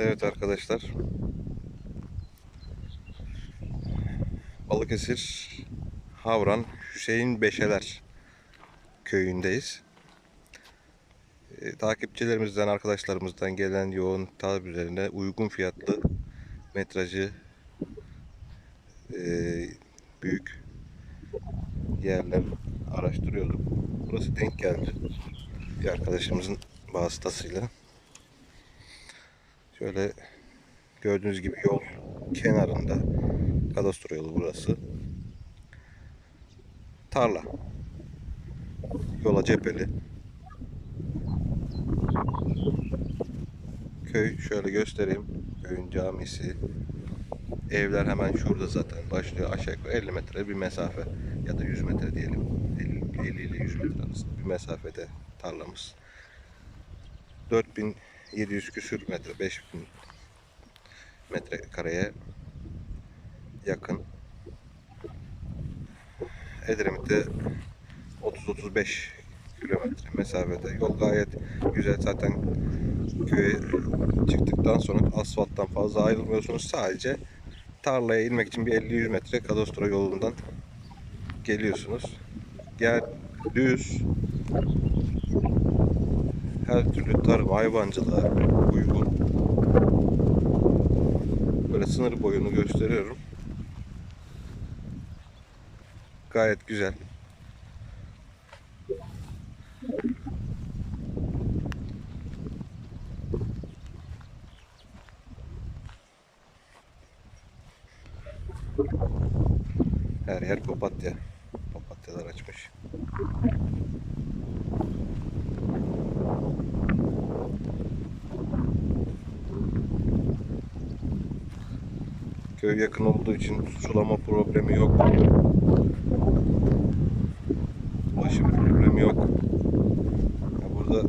Evet arkadaşlar. Balıkesir Havran Hüseyin Beşeler köyündeyiz. Ee, takipçilerimizden, arkadaşlarımızdan gelen yoğun talep üzerine uygun fiyatlı metrajı e, büyük yerler araştırıyorduk. Burası denk geldi. Bir arkadaşımızın vasıtasıyla. Şöyle gördüğünüz gibi yol kenarında kadastro yolu burası. Tarla. Yola cepheli. Köy şöyle göstereyim. Köyün camisi. Evler hemen şurada zaten başlıyor. Aşağı yukarı 50 metre bir mesafe ya da 100 metre diyelim. 50, 50 ile 100 metre arasında bir mesafede tarlamız. 4700 küsür metre, 5000 metrekareye yakın. Edremit'te 30-35 kilometre mesafede. Yol gayet güzel zaten köye çıktıktan sonra asfalttan fazla ayrılmıyorsunuz. Sadece tarlaya inmek için bir 50-100 metre kadastro yolundan geliyorsunuz. Yer düz. Her türlü tarım hayvancılığa uygun. Böyle sınır boyunu gösteriyorum. Gayet güzel. Her yer papatya. Papatyalar açmış. Köy yakın olduğu için sulama problemi yok. Ulaşım problemi yok. Ya burada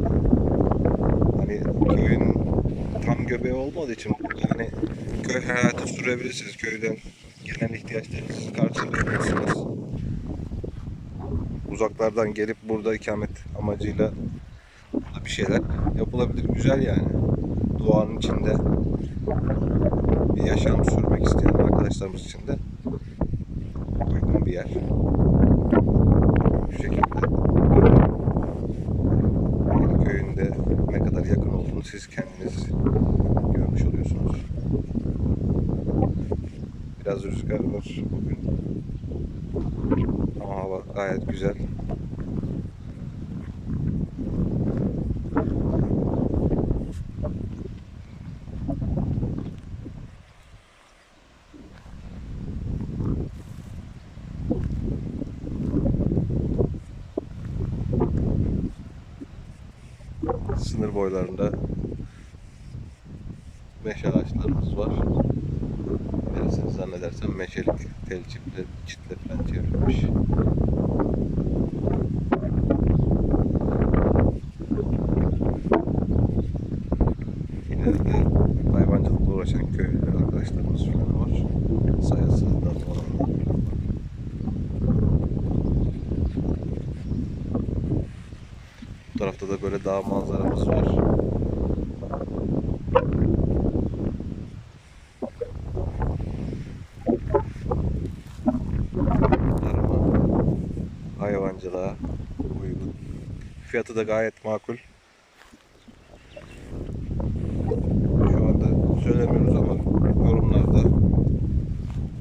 hani köyün tam göbeği olmadığı için burada hani köy hayatı sürebilirsiniz. Köyden gelen ihtiyaçlarınızı karşılayabilirsiniz. Uzaklardan gelip burada ikamet amacıyla bir şeyler yapılabilir. Güzel yani. Doğanın içinde bir yaşam sürmek isteyen arkadaşlarımız için de uygun bir yer. Şu şekilde köyünde ne kadar yakın olduğunu siz kendiniz görmüş oluyorsunuz. Biraz rüzgar var bugün. Ama hava gayet güzel. Sınır boylarında meşe ağaçlarımız var. Bilirsiniz zannedersem meşelik tel çitle, çitle falan çevrilmiş. İleride hayvancılıkla uğraşan köy arkadaşlarımız falan var. Sayısı da olanlar falan var. Bu tarafta da böyle dağ manzaramız var. Tarıma, hayvancılığa uygun. Fiyatı da gayet makul. Şu anda söylemiyoruz ama yorumlarda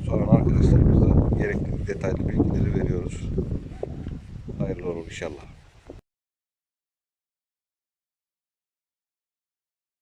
soran arkadaşlarımıza gerekli detaylı bilgileri veriyoruz. Hayırlı olur inşallah.